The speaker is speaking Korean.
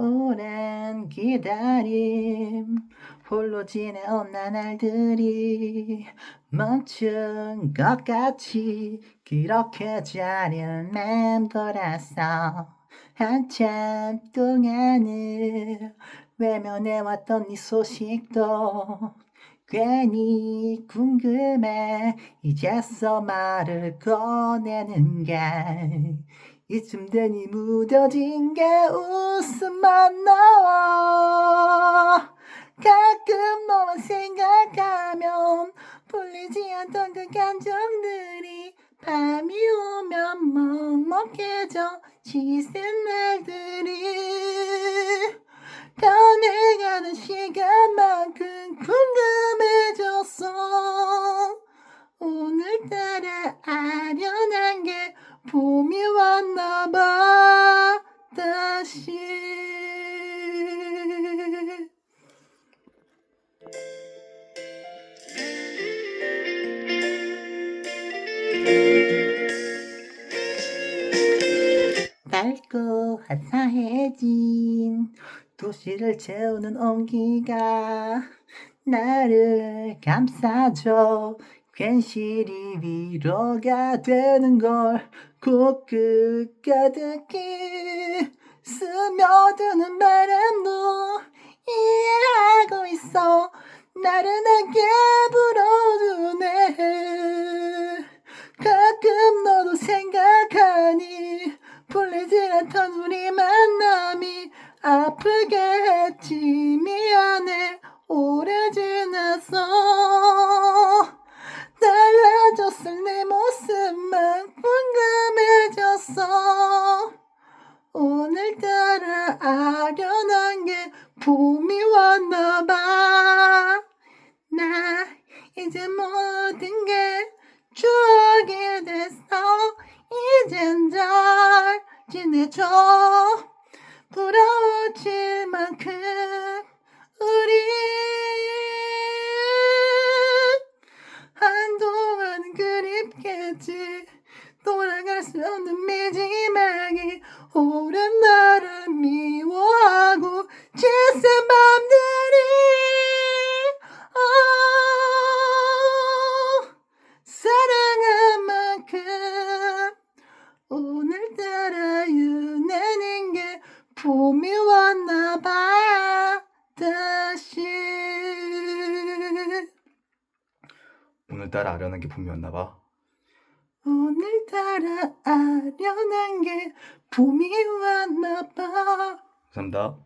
오랜 기다림. 홀로 지내온 나날들이 멈춘 것 같이 그렇게 자리를 맴돌았어. 한참 동안을 외면해왔던 네 소식도 괜히 궁금해 이제서 말을 꺼내는 게 이쯤 되니 묻어진 게 웃음만 나와. 가끔 너만 생각하면 풀리지 않던 그 감정들이 밤이 오면 먹먹해져 짙은 날들이 왔나봐. 다시. 밝고 화사해진 도시를 채우는 온기가 나를 감싸줘 괜시리 위로가 되는 걸 코끝 가득히 스며드는 바람도 이해하고 있어. 나른하게 불어주네. 가끔 너도 생각하니 풀리지 않던 우리 만남이 아프게 했지 미 오늘따라 아련한 게 봄이 왔나봐. 나 이제 모든 게 추억이 됐어. 이젠 잘 지내줘. 부러워질 만큼 우리 한동안 그립겠지. 돌아갈 수 없는 미지막이 오 봄이 왔나봐 다시 오늘따라 아련한 게 봄이 왔나 봐. 오늘따라 아련한 게 봄이 왔나봐 감사합니다.